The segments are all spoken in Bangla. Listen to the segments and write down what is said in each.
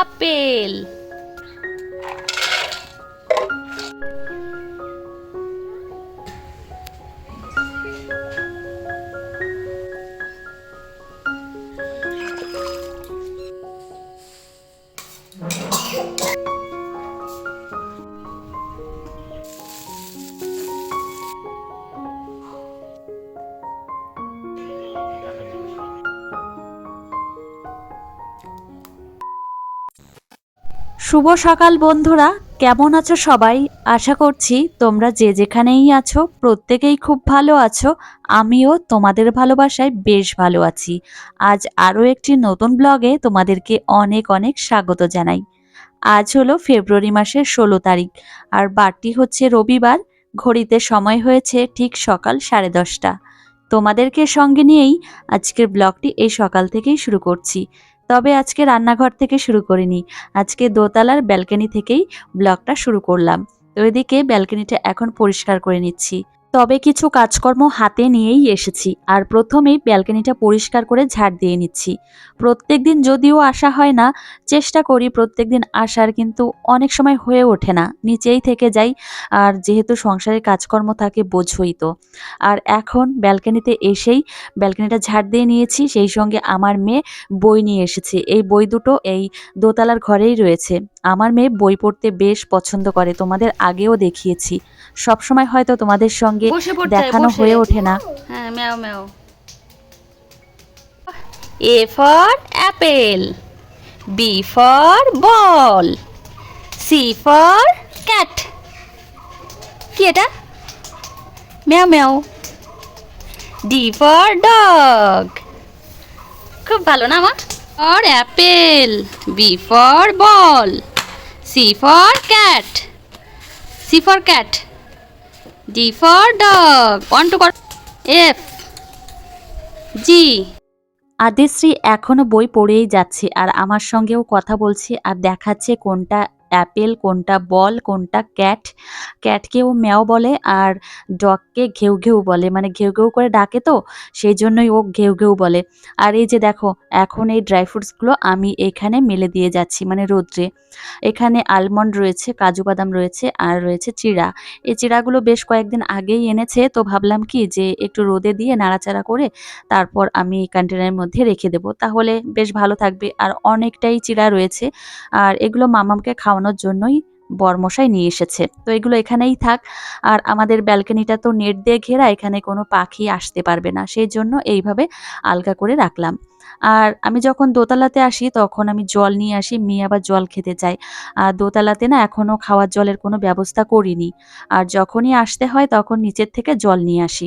apple. শুভ সকাল, বন্ধুরা। কেমন আছো সবাই? আশা করছি তোমরা যে যেখানেই আছো, প্রত্যেকেই খুব ভালো আছো। আমিও তোমাদের ভালোবাসায় বেশ ভালো আছি। আজ আরও একটি নতুন ব্লগে তোমাদেরকে অনেক অনেক স্বাগত জানাই। আজ হলো ফেব্রুয়ারি মাসের ষোলো তারিখ, আর বারটি হচ্ছে রবিবার। ঘড়িতে সময় হয়েছে ঠিক সকাল সাড়ে দশটা। তোমাদেরকে সঙ্গে নিয়েই আজকের ব্লগটি এই সকাল থেকেই শুরু করছি। তবে আজকে রান্নাঘর থেকে শুরু করিনি। আজকে দোতলার ব্যালকানি থেকেই ব্লগটা শুরু করলাম। তো এদিকে ব্যালকানিটা এখন পরিষ্কার করে নিচ্ছি। তবে কিছু কাজকর্ম হাতে নিয়েই এসেছি আর প্রথমেই ব্যালকনিটা পরিষ্কার করে ঝাড় দিয়ে নিচ্ছি। প্রত্যেক দিন যদিও আসা হয় না, চেষ্টা করি প্রত্যেক দিন আসার কিন্তু অনেক সময় হয়ে ওঠে না, নিচেই থেকে যাই আর যেহেতু সংসারের কাজকর্ম থাকে বোঝই তো। আর এখন ব্যালকনিতে এসেই ব্যালকনিটা ঝাড় দিয়ে নিয়েছি, সেই সঙ্গে আমার মেয়ে বই নিয়ে এসেছে। এই বই দুটো এই দোতলার ঘরেই রয়েছে। আমার মেয়ে বই পড়তে বেশ পছন্দ করে তোমাদের আগেও দেখিয়েছি। সবসময় হয়তো তোমাদের সঙ্গে দেখানো হয়ে ওঠে না। হ্যাঁ meow meow. A for apple B for ball C for cat. কি এটা? Meow meow. D for dog. খুব ভালো না আমার? For apple B for ball. C for cat C for cat D for dog one two কর এফ জি আদিশ্রী এখনও বই পড়েই যাচ্ছে আর আমার সঙ্গেও কথা বলছে আর দেখাচ্ছে কোনটা অ্যাপেল কোনটা, বল কোনটা, ক্যাট। ক্যাটকেও ম্যাও বলে আর ডগকে ঘেউ ঘেউ বলে। মানে ঘেউ ঘেউ করে ডাকে তো, সেই জন্যই ও ঘেউ ঘেউ বলে। আর এই যে দেখো, এখন এই ড্রাই ফ্রুটসগুলো আমি এখানে মেলে দিয়ে যাচ্ছি মানে রোদ্রে। এখানে আলমন্ড রয়েছে, কাজু বাদাম রয়েছে আর রয়েছে চিড়া। এই চিড়াগুলো বেশ কয়েকদিন আগেই এনেছে, তো ভাবলাম কি যে একটু রোদে দিয়ে নাড়াচাড়া করে তারপর আমি কন্টেনারের মধ্যে রেখে দেবো। তাহলে বেশ ভালো থাকবে। আর অনেকটাই চিড়া রয়েছে। আর এগুলো মামামকে খাওয়ানোর জন্যই বরমশাই নিয়ে এসেছে। তো এগুলো এখানেই থাক। আর আমাদের ব্যালকনিটা তো নেট দিয়ে ঘেরা, এখানে কোনো পাখি আসতে পারবে না। সেই জন্য এইভাবে আলগা করে রাখলাম। আর আমি যখন দোতলাতে আসি, তখন আমি জল নিয়ে আসি, মেয়ে আবার জল খেতে চায়। আর দোতলাতে না এখনও খাওয়ার জলের কোনো ব্যবস্থা করিনি। আর যখনই আসতে হয়, তখন নিচের থেকে জল নিয়ে আসি।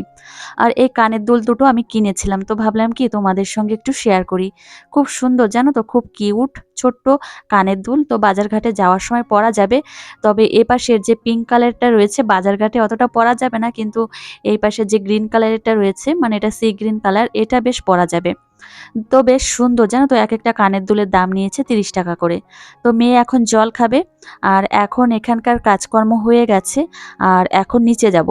আর এই কানের দুল দুটো আমি কিনেছিলাম। তো ভাবলাম কি, তোমাদের সঙ্গে একটু শেয়ার করি। খুব সুন্দর, জানো তো, খুব কিউট ছোট্ট কানের দুল। তো বাজারঘাটে যাওয়ার সময় পরা যাবে। তবে এ পাশের যে পিঙ্ক কালারটা রয়েছে, বাজারঘাটে অতটা পরা যাবে না। কিন্তু এই পাশে যে গ্রিন কালারেরটা রয়েছে মানে এটা সি গ্রিন কালার এটা বেশ পরা যাবে। তো বেশ সুন্দর, জানো তো? এক একটা কানের দুলের দাম নিয়েছে তিরিশ টাকা করে। তো মেয়ে এখন জল খাবে। আর এখন এখানকার কাজকর্ম হয়ে গেছে। আর এখন নিচে যাব।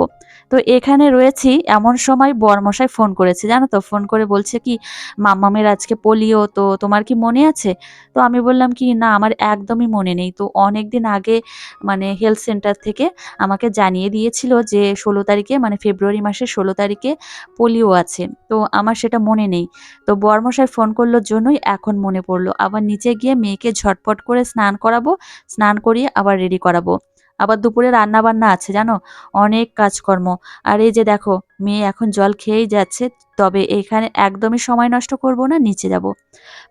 তো এখানে রয়েছি এমন সময় বরমশাই ফোন করেছে। জানো তো? ফোন করে বলছে কি, মাম্মামের আজকে পোলিও, তো তোমার কি মনে আছে? তো আমি বললাম কি, না, আমার একদমই মনে নেই। তো অনেক দিন আগে মানে হেলথ সেন্টার থেকে আমাকে জানিয়ে দিয়েছিল যে, ষোলো তারিখে মানে ফেব্রুয়ারি মাসের ষোলো তারিখে পোলিও আছে। তো আমার সেটা মনে নেই। তো বর্মশাই ফোন করল জন্যই এখন মনে পড়ল। আবার নিচে গিয়ে মেয়েকে ঝটপট করে স্নান করাবো, স্নান করিয়ে আবার রেডি করাবো। আবার দুপুরে রান্না বান্না আছে, জানো? অনেক কাজকর্ম। আর এই যে দেখো, মেয়ে এখন জল খেয়েই যাচ্ছে, তবে এখানে একদমই সময় নষ্ট করব না, নিচে যাব।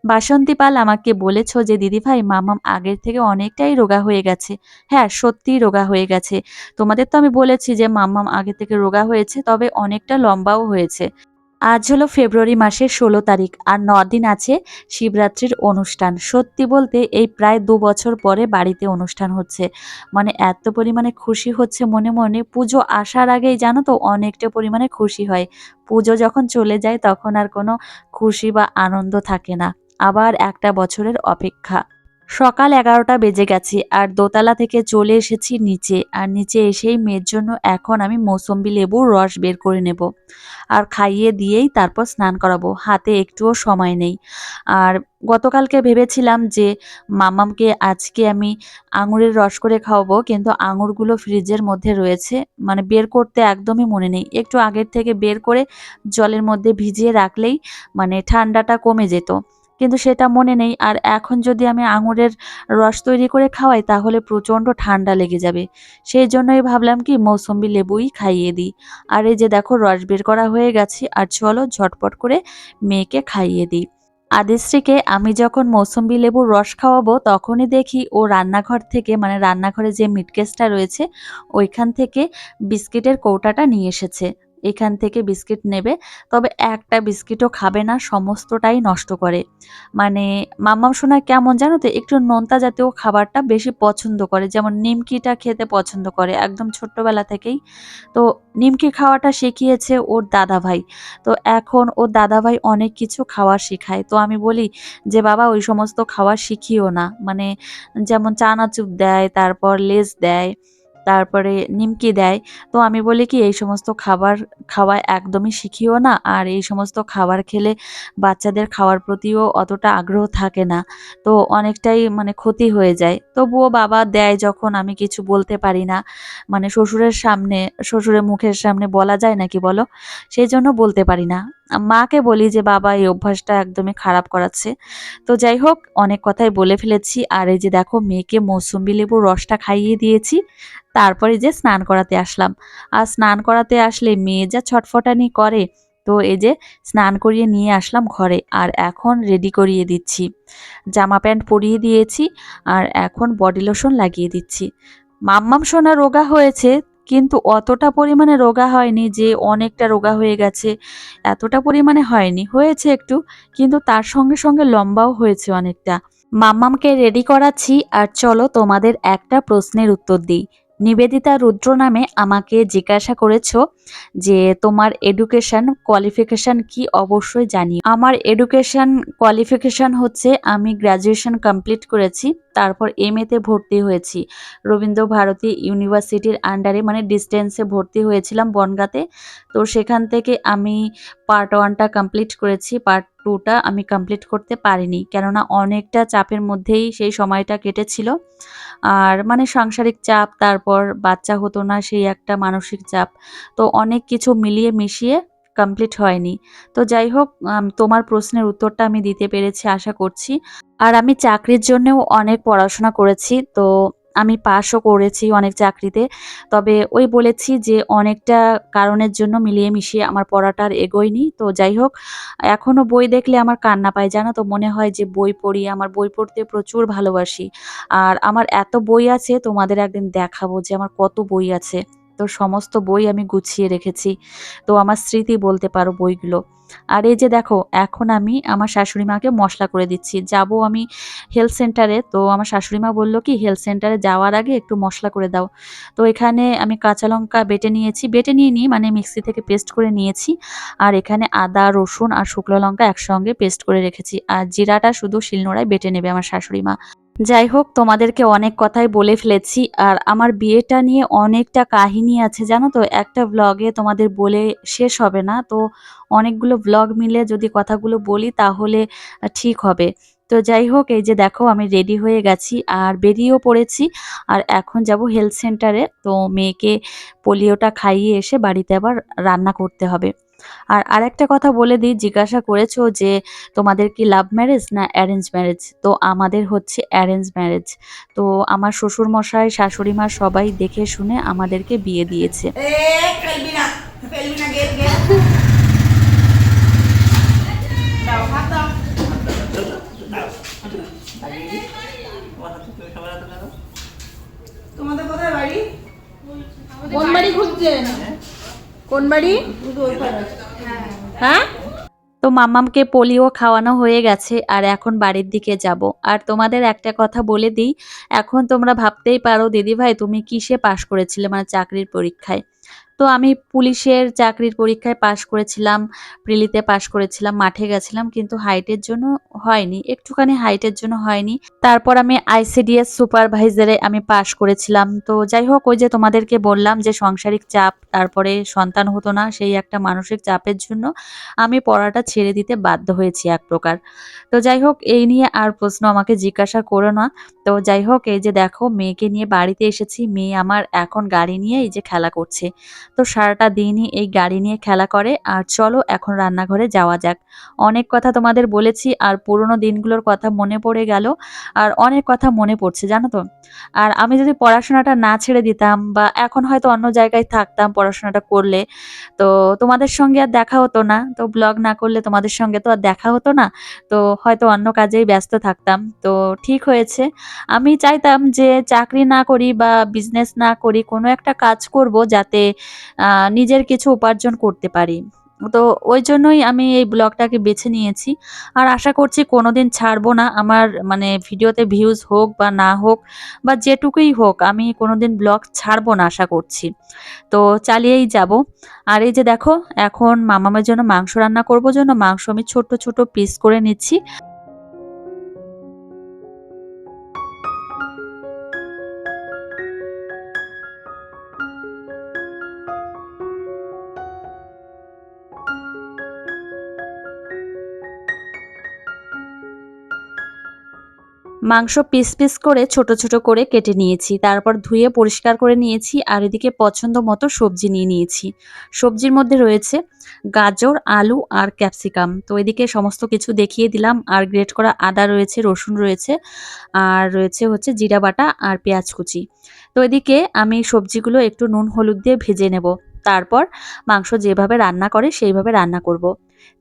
বাসন্তী পাল আমাকে বলেছ যে, দিদিভাই, মামাম আগের থেকে অনেকটাই রোগা হয়ে গেছে। হ্যাঁ সত্যিই রোগা হয়ে গেছে। তোমাদের তো আমি বলেছি যে মাম্মাম আগে থেকে রোগা হয়েছে, তবে অনেকটা লম্বাও হয়েছে। আজ হলো ফেব্রুয়ারি মাসের ষোলো তারিখ আর দিন আছে শিবরাত্রির অনুষ্ঠান। সত্যি বলতে এই প্রায় দু বছর পরে বাড়িতে অনুষ্ঠান হচ্ছে। মানে এত পরিমাণে খুশি হচ্ছে মনে মনে। পুজো আসার আগেই জানো তো অনেকটা পরিমাণে খুশি হয়। পুজো যখন চলে যায় তখন আর কোনো খুশি বা আনন্দ থাকে না। আবার একটা বছরের অপেক্ষা। সকাল এগারোটা বেজে গেছে আর দোতলা থেকে চলে এসেছি নিচে। আর নিচে এসেই মেয়ের জন্য এখন আমি মৌসম্বি লেবুর রস বের করে নেব। আর খাইয়ে দিয়েই তারপর স্নান করাবো। হাতে একটুও সময় নেই। আর গতকালকে ভেবেছিলাম যে মামামকে আজকে আমি আঙুরের রস করে খাওয়াবো, কিন্তু আঙুরগুলো ফ্রিজের মধ্যে রয়েছে। মানে বের করতে একদমই মনে নেই। একটু আগের থেকে বের করে জলের মধ্যে ভিজিয়ে রাখলেই মানে ঠান্ডাটা কমে যেত। কিন্তু সেটা মনে নেই। আর এখন যদি আমি আঙুরের রস তৈরি করে খাওয়াই, তাহলে প্রচণ্ড ঠান্ডা লেগে যাবে। সেই জন্যই ভাবলাম কি, মৌসম্বি লেবুই খাইয়ে দিই। আর এই যে দেখো, রস বের করা হয়ে গেছে। আর চলো ঝটপট করে মেয়েকে খাইয়ে দিই। আদিশ্রীকে আমি যখন মৌসম্বি লেবুর রস খাওয়াবো, তখনই দেখি ও রান্নাঘর থেকে মানে রান্নাঘরে যে মিটকেসটা রয়েছে, ওইখান থেকে বিস্কিটের কৌটাটা নিয়ে এসেছে। এখান থেকে বিস্কিট নেবে, তবে একটা বিস্কিটও খাবে না, সমস্তটাই নষ্ট করে। মানে মাম্মাম সোনা কেমন জানো তো, একটু নোনতা জাতীয় খাবারটা বেশি পছন্দ করে, যেমন নিমকিটা খেতে পছন্দ করে, একদম ছোট্টবেলা থেকেই। তো নিমকি খাওয়াটা শিখিয়েছে ওর দাদা ভাই তো এখন ওর দাদা ভাই অনেক কিছু খাওয়া শেখায়। তো আমি বলি যে, বাবা, ওই সমস্ত খাওয়া শিখিও না। মানে যেমন চানাচুর দেয়, তারপর লেস দেয় তারপরে নিমকি দেয়। তো আমি বলি কি, এই সমস্ত খাবার খাওয়া একদমই শিখিও না, আর এই সমস্ত খাবার খেলে বাচ্চাদের খাওয়ার প্রতিও অতটা আগ্রহ থাকে না। তো অনেকটাই মানে ক্ষতি হয়ে যায়। তবুও বাবা দেয় যখন আমি কিছু বলতে পারি না। মানে শ্বশুরের সামনে, শ্বশুরের মুখের সামনে বলা যায় নাকি বলো? সেই জন্য বলতে পারি না। মাকে বলি যে, বাবা, এই অভ্যাসটা একদমই খারাপ করাচ্ছে। তো যাই হোক, অনেক কথাই বলে ফেলেছি। আর এই যে দেখো, মেয়েকে মৌসুম্বি লেবুর রসটা খাইয়ে দিয়েছি। তারপরে যে স্নান করাতে আসলাম। আর স্নান করাতে আসলে মেয়ে যা ছটফটানি করে, তো এই যে স্নান করিয়ে নিয়ে আসলাম ঘরে। আর এখন রেডি করিয়ে দিচ্ছি। জামা প্যান্ট পরিয়ে দিয়েছি আর এখন বডি লোশন লাগিয়ে দিচ্ছি। মাম্মাম সোনা রোগা হয়েছে, কিন্তু অতটা পরিমাণে রোগা হয়নি যে অনেকটা রোগা হয়ে গেছে। এতটা পরিমাণে হয়নি, হয়েছে একটু, কিন্তু তার সঙ্গে সঙ্গে লম্বাও হয়েছে অনেকটা। মাম্মামকে রেডি করাচ্ছি, আর চলো তোমাদের একটা প্রশ্নের উত্তর দিই। নিবেদিতা রুদ্র নামে আমাকে জিজ্ঞাসা করেছ যে তোমার এডুকেশন কোয়ালিফিকেশন কি? অবশ্যই জানি। আমার এডুকেশন কোয়ালিফিকেশন হচ্ছে আমি গ্র্যাজুয়েশন কমপ্লিট করেছি। তারপর এম এতে ভর্তি হয়েছি। রবীন্দ্র ভারতী ইউনিভার্সিটির আন্ডারে মানে ডিস্টেন্সে ভর্তি হয়েছিলাম বনগাঁতে। তো সেখান থেকে আমি পার্ট ওয়ানটা কমপ্লিট করেছি পার্ট টুটা আমি কমপ্লিট করতে পারিনি। কেননা অনেকটা চাপের মধ্যেই সেই সময়টা কেটেছিল। আর মানে সাংসারিক চাপ, তারপর বাচ্চা হতো না, সেই একটা মানসিক চাপ। তো অনেক কিছু মিলিয়ে মিশিয়ে কমপ্লিট হয়নি। তো যাই হোক তোমার প্রশ্নের উত্তরটা আমি দিতে পেরেছি, আশা করছি। আর আমি চাকরির জন্যও অনেক পড়াশোনা করেছি, তো আমি পাশও করেছি অনেক চাকরিতে। তবে ওই বলেছি যে অনেকটা কারণের জন্য মিলিয়ে মিশিয়ে আমার পড়াটা আর এগোয়নি। তো যাই হোক এখনও বই দেখলে আমার কান্না পায়, জানো তো? মনে হয় যে বই পড়ি, আমার বই পড়তে প্রচুর ভালোবাসি। আর আমার এত বই আছে, তোমাদের একদিন দেখাবো যে আমার কত বই আছে। তো সমস্ত বই আমি গুছিয়ে রেখেছি। তো আমার স্মৃতি বলতে পারো বইগুলো। আর এই যে দেখো, এখন আমি আমার শাশুড়ি মাকে মশলা করে দিচ্ছি। যাব আমি হেলথ সেন্টারে তো আমার শাশুড়ি মা বলল কি হেলথ সেন্টারে যাওয়ার আগে একটু মশলা করে দাও। তো এখানে আমি কাঁচা লঙ্কা বেটে নিয়েছি। বেটে নিয়ে নিই মানে মিক্সি থেকে পেস্ট করে নিয়েছি। আর এখানে আদা, রসুন আর শুকনো লঙ্কা একসঙ্গে পেস্ট করে রেখেছি। আর জিরাটা শুধু শিলনোড়ায় বেটে নেবে আমার শাশুড়ি মা। যাই হোক তোমাদেরকে অনেক কথাই বলে ফেলেছি আর আমার বিয়েটা নিয়ে অনেকটা কাহিনী আছে, জানো তো? একটা ব্লগে তোমাদের বলে শেষ হবে না, তো অনেকগুলো ব্লগ মিলে যদি কথাগুলো বলি তাহলে ঠিক হবে। তো যাই হোক এই যে দেখো, আমি রেডি হয়ে গেছি আর বেরিয়েও পড়েছি আর এখন যাব হেলথ সেন্টারে তো মেয়েকে পোলিওটা খাইয়ে এসে বাড়িতে আবার রান্না করতে হবে। আর আরেকটা কথা বলে দিই জিজ্ঞাসা করেছ যে তোমাদের কি লাভ ম্যারেজ না অ্যারেঞ্জ ম্যারেজ তো আমাদের হচ্ছে অ্যারেঞ্জ ম্যারেজ তো আমার শ্বশুর মশাই শাশুড়ি মা সবাই দেখে শুনে আমাদেরকে বিয়ে দিয়েছে। তোমাদের কোথায় বাড়ি? কোন বাড়ি খুঁজছেন কোন বাড়ি? হ্যাঁ? তো মামামকে পোলিও খাওয়ানো হয়ে গেছে, আর এখন বাড়ির দিকে যাব। আর তোমাদের একটা কথা বলে দিই, এখন তোমরা ভাবতেই পারো, দিদিভাই, তুমি কিসে পাশ করেছিলে? মানে চাকরির পরীক্ষায়। তো আমি পুলিশের চাকরির পরীক্ষায় পাশ করেছিলাম, প্রিলিতে পাশ করেছিলাম, মাঠে গেছিলাম, কিন্তু হাইটের জন্য হয়নি, একটুখানি হাইটের জন্য হয়নি। তারপর আমি আইসিডিএস সুপারভাইজারে আমি পাশ করেছিলাম। তো যাই হোক, ওই যে তোমাদেরকে বললাম যে সাংসারিক চাপ, তারপরে সন্তান হতো না, সেই একটা মানসিক চাপের জন্য আমি পড়াটা ছেড়ে দিতে বাধ্য হয়েছি এক প্রকার। তো যাই হোক, এই নিয়ে আর প্রশ্ন আমাকে জিজ্ঞাসা করো না। তো যাই হোক, এই যে দেখো, মেয়েকে নিয়ে বাড়িতে এসেছি, মেয়ে আমার এখন গাড়ি নিয়ে এই যে খেলা করছে। তো সারাটা দিনই এই গাড়ি নিয়ে খেলা করে, আর চলো এখন রান্নাঘরে যাওয়া যাক। অনেক কথা তোমাদের বলেছি, আর পুরোনো দিনগুলোর কথা মনে পড়ে গেল, আর অনেক কথা মনে পড়ছে, জানো তো? আর আমি যদি পড়াশোনাটা না ছেড়ে দিতাম, বা এখন হয়তো অন্য জায়গায় থাকতাম পড়াশোনাটা করলে, তো তোমাদের সঙ্গে আর দেখা হতো না। তো ব্লগ না করলে তোমাদের সঙ্গে তো আর দেখা হতো না, তো হয়তো অন্য কাজেই ব্যস্ত থাকতাম। তো ঠিক হয়েছে। আমি চাইতাম যে চাকরি না করি বা বিজনেস না করি, কোনো একটা কাজ করব যাতে নিজের কিছু উপার্জন করতে পারি। তো ওই জন্যই আমি এই ব্লগটাকে বেছে নিয়েছি। আর আশা করছি কোনোদিন ছাড়বো না। আমার মানে ভিডিওতে ভিউজ হোক বা না হোক বা যেটুকুই হোক, আমি কোনোদিন ব্লগ ছাড়বো না আশা করছি। তো চালিয়েই যাব। আর এই যে দেখো, এখন মামামের জন্য মাংস রান্না করব জন্য। মাংস আমি ছোট ছোট পিস করে নিচ্ছি। মাংস পিস পিস করে ছোট ছোট করে কেটে নিয়েছি। তারপর ধুয়ে পরিষ্কার করে নিয়েছি আর এদিকে পছন্দ মতো সবজি নিয়ে নিয়েছি। সবজির মধ্যে রয়েছে গাজর, আলু আর ক্যাপসিকাম। তো এদিকে সমস্ত কিছু দেখিয়ে দিলাম। আর গ্রেট করা আদা রয়েছে, রসুন রয়েছে, আর রয়েছে হচ্ছে জিরা বাটা আর পেঁয়াজ কুচি। তো এদিকে আমি সবজিগুলো একটু নুন, হলুদ দিয়ে ভেজে নেব। তারপর মাংস যেভাবে রান্না করে সেইভাবে রান্না করব।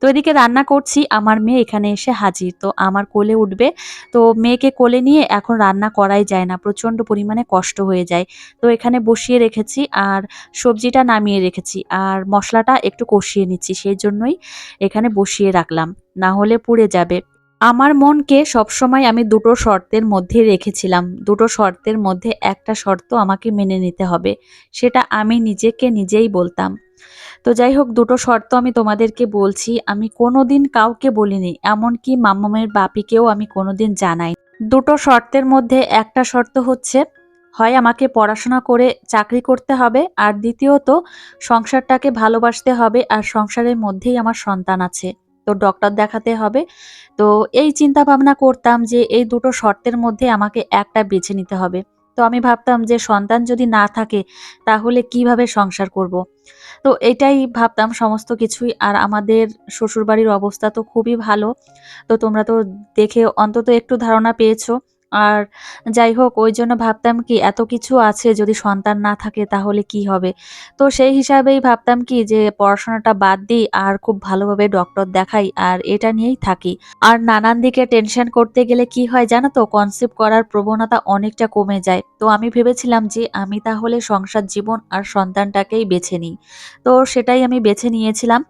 তো এদিকে রান্না করছি, আমার মেয়ে এখানে এসে হাজির। তো আমার কোলে উঠবে, তো মেয়েকে কোলে নিয়ে এখন রান্না করাই যায় না, প্রচণ্ড পরিমাণে কষ্ট হয়ে যায়। তো এখানে বসিয়ে রেখেছি আর সবজিটা নামিয়ে রেখেছি আর মশলাটা একটু কষিয়ে নিচ্ছি, সেই জন্যই এখানে বসিয়ে রাখলাম, না হলে পুড়ে যাবে। আমার মনকে সবসময় আমি দুটো শর্তের মধ্যে রেখেছিলাম, দুটো শর্তের মধ্যে একটা শর্ত আমাকে মেনে নিতে হবে, সেটা আমি নিজেকে নিজেই বলতাম। তো যাই হোক দুটো শর্ত আমি তোমাদেরকে বলছি। আমি কোনোদিন কাউকে বলিনি, এমনকি মাম্মামের বাপিকেও আমি কোনোদিন জানাই দুটো শর্তের মধ্যে একটা শর্ত হচ্ছে, হয় আমাকে পড়াশোনা করে চাকরি করতে হবে, আর দ্বিতীয়ত, সংসারটাকে ভালোবাসতে হবে, আর সংসারের মধ্যেই আমার সন্তান আছে, তো ডক্টর দেখাতে হবে। তো এই চিন্তা ভাবনা করতাম যে এই দুটো শর্তের মধ্যে আমাকে একটা বেছে নিতে হবে। তো আমি ভাবতাম যে সন্তান যদি না থাকে, তাহলে কীভাবে সংসার করব। তো এটাই ভাবতাম সমস্ত কিছুই। আর আমাদের শ্বশুরবাড়ির অবস্থা তো খুবই ভালো। তো তোমরা তো দেখে অন্তত একটু ধারণা পেয়েছ। আর যাই হোক, ওই জন্য ভাবতাম কি, এত কিছু আছে যদি সন্তান না থাকে তাহলে কি হবে? তো সেই হিসাবেই ভাবতাম কি যে পড়াশোনাটা বাদ দিই আর খুব ভালোভাবে ডক্টর দেখাই আর এটা নিয়েই থাকি। আর নানান দিকে টেনশন করতে গেলে কি হয় জানো তো কনসেপ্ট করার প্রবণতা অনেকটা কমে যায়। তো আমি ভেবেছিলাম যে আমি তাহলে সংসার জীবন আর সন্তানটাকেই বেছে নিই। তো সেটাই আমি বেছে নিয়েছিলাম।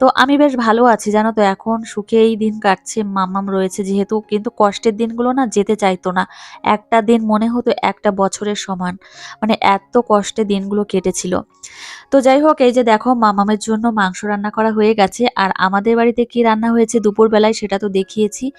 তো আমি বেশ ভালো আছি জানো তো, এখন সুখেই দিন কাটছে মামাম রয়েছে যেহেতু, কিন্তু কষ্টের দিনগুলো না যেতে চাইতো না। একটা দিন মনে হতো একটা বছরের সমান। মানে এত কষ্টে দিনগুলো কেটেছিল। তো যাই হোক, এই যে দেখো, মামামের জন্য মাংস রান্না করা হয়ে গেছে। আর আমাদের বাড়িতে কি রান্না হয়েছে দুপুরবেলায় সেটা তো দেখিয়েছি।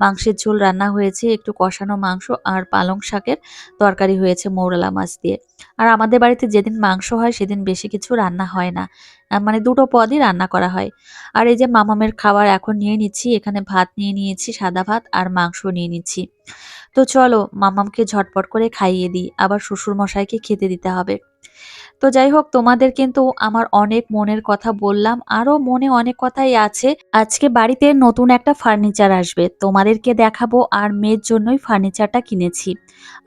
মাংসের ঝোল রান্না হয়েছে, একটু কষানো মাংস আর পালং শাকের তরকারি হয়েছে মৌরলা মাছ দিয়ে। আর আমাদের বাড়িতে যেদিন মাংস হয়, সেদিন বেশি কিছু রান্না হয় না। মানে দুটো পদই রান্না করা হয়। আর এই যে মামামের খাবার এখন নিয়ে নিচ্ছি, এখানে ভাত নিয়ে নিয়েছি, সাদা ভাত আর মাংস নিয়ে নিচ্ছি। তো চলো, মামামকে ঝটপট করে খাইয়ে দিই, আবার শ্বশুর মশাইকে খেতে দিতে হবে। তো যাই হোক তোমাদের কিন্তু আমার অনেক মনের কথা বললাম। আরও মনে অনেক কথাই আছে। আজকে বাড়িতে নতুন একটা ফার্নিচার আসবে। তোমাদেরকে দেখাবো আর মেয়ের জন্যই ফার্নিচারটা কিনেছি।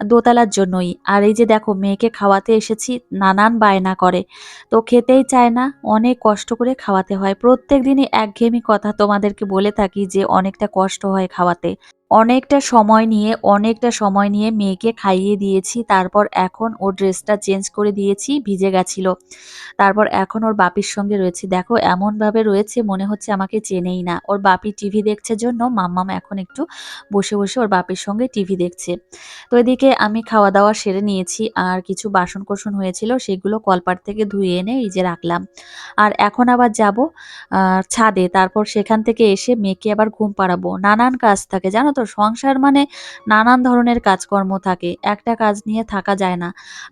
দোতলার জন্যই। আর এই যে দেখো, মেয়েকে খাওয়াতে এসেছি, নানান বায়না করে। তো খেতেই চায় না, অনেক কষ্ট করে খাওয়াতে হয়। প্রত্যেক দিনই একঘেয়েমি কথা তোমাদেরকে বলে থাকি যে অনেকটা কষ্ট হয় খাওয়াতে। অনেকটা সময় নিয়ে, অনেকটা সময় নিয়ে মেয়েকে খাইয়ে দিয়েছি, তারপর এখন ওর ড্রেসটা চেঞ্জ করে দিয়েছি, ভিজে গেছিল। তারপর এখন ওর বাপির সঙ্গে রয়েছে। দেখো, এমনভাবে রয়েছে, মনে হচ্ছে আমাকে চেনেই না। ওর বাপি টিভি দেখছে জন্য মাম্মাম এখন একটু বসে বসে ওর বাপির সঙ্গে টিভি দেখছে। তো এদিকে আমি খাওয়া দাওয়া সেরে নিয়েছি, আর কিছু বাসন কোসন হয়েছিল, সেগুলো কলপার থেকে ধুয়ে এনে এই যে রাখলাম। আর এখন আবার যাব ছাদে। তারপর সেখান থেকে এসে মেয়েকে আবার ঘুম পাড়াবো। নানান কাজ থাকে, জানো তো সংসার মানে নানান ধরনের কাজকর্ম থাকে, একটা কাজ নিয়ে থাকা যায় না।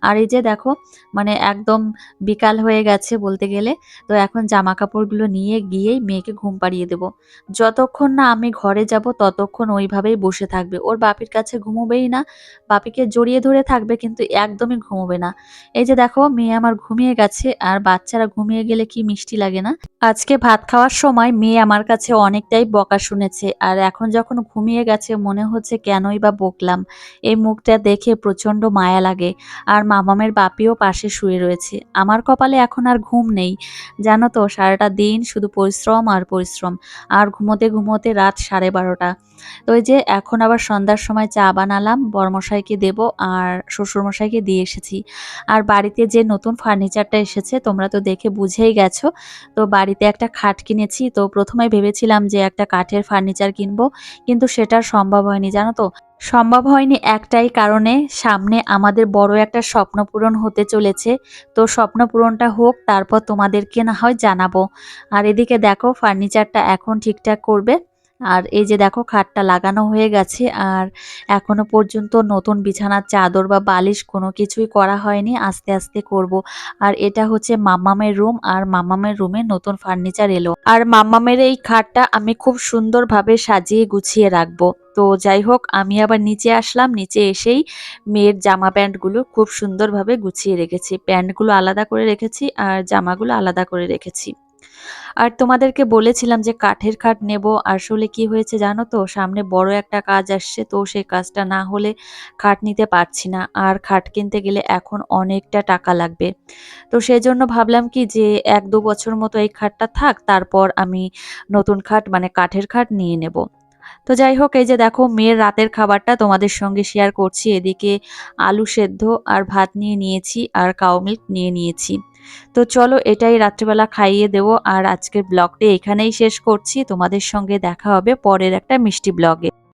আর এই যে দেখো মানে একদম বিকাল হয়ে গেছে বলতে গেলে, তো এখন জামা কাপড়গুলো নিয়ে গিয়েই মেয়েকে ঘুম পাড়িয়ে দেব। যতক্ষণ না আমি ঘরে যাব, ততক্ষণ ওইভাবেই বসে থাকবে। ওর বাপির কাছে ঘুমোবেই না, বাপিকে জড়িয়ে ধরে থাকবে কিন্তু একদমই ঘুমোবে না। এই যে দেখো, মেয়ে আমার ঘুমিয়ে গেছে, আর বাচ্চারা ঘুমিয়ে গেলে কি মিষ্টি লাগে না? আজকে ভাত খাওয়ার সময় মেয়ে আমার কাছে অনেকটাই বকা শুনেছে, আর এখন যখন ঘুমিয়ে গেছে মনে হচ্ছে কেনই বা বকলাম। এই মুখটা দেখে প্রচণ্ড মায়া লাগে। আর মামামের বাপিও পাশে শুয়ে রয়েছে। আমার কপালে এখন আর ঘুম নেই। জানো তো, সারাটা দিন শুধু পরিশ্রম আর পরিশ্রম। আর ঘুমোতে ঘুমোতে রাত সাড়ে বারোটা। তো ওই যে, এখন আবার সন্ধ্যার সময় চা বানালাম, বরমশাইকে দেব আর শ্বশুরমশাইকে দিয়ে এসেছি। আর বাড়িতে যে নতুন ফার্নিচারটা এসেছে, তোমরা তো দেখে বুঝেই গেছো। তো বাড়িতে একটা খাট কিনেছি। তো প্রথমে ভেবেছিলাম যে একটা কাঠের ফার্নিচার কিনবো। কিন্তু সেটা সম্ভব হয়নি, জানো তো? সম্ভব হয়নি একটাই কারণে, সামনে আমাদের বড় একটা স্বপ্ন পূরণ হতে চলেছে। তো স্বপ্ন পূরণটা হোক, তারপর তোমাদেরকে না হয় জানাব। আর এদিকে দেখো ফার্নিচারটা এখন ঠিকঠাক করবে। আর এই যে দেখো খাটটা লাগানো হয়ে গেছে আর এখনও পর্যন্ত নতুন বিছানার চাদর বা বালিশ কোনো কিছুই করা হয়নি, আস্তে আস্তে করব। আর এটা হচ্ছে মাম্মামের রুম আর মাম্মামের রুমে নতুন ফার্নিচার এলো। আর মাম্মামের এই খাটটা আমি খুব সুন্দরভাবে সাজিয়ে গুছিয়ে রাখব। তো যাই হোক, আমি আবার নিচে আসলাম, নিচে এসেই মেয়ের জামা প্যান্টগুলো খুব সুন্দরভাবে গুছিয়ে রেখেছি। প্যান্টগুলো আলাদা করে রেখেছি আর জামাগুলো আলাদা করে রেখেছি। আর তোমাদেরকে বলেছিলাম যে কাঠের খাট নেব। আসলে কি হয়েছে জানো তো? সামনে বড় একটা কাজ আসছে, তো সেই কাজটা না হলে খাট নিতে পারছি না। আর খাট কিনতে গেলে এখন অনেকটা টাকা লাগবে। তো সেই জন্য ভাবলাম কি যে এক দু বছর মতো এই খাটটা থাক, তারপর আমি নতুন খাট মানে কাঠের খাট নিয়ে নেব। তো যাই হোক, এই যে দেখো, মেয়ের রাতের খাবারটা তোমাদের সঙ্গে শেয়ার করছি। এদিকে আলু সেদ্ধ আর ভাত নিয়ে নিয়েছি আর কাউ মিল্ক নিয়ে নিয়েছি। তো চলো এটাই রাত্রিবেলা খাইয়ে দেবো আর আজকের ব্লগটি এখানেই শেষ করছি। তোমাদের সঙ্গে দেখা হবে পরের একটা মিষ্টি ব্লগে।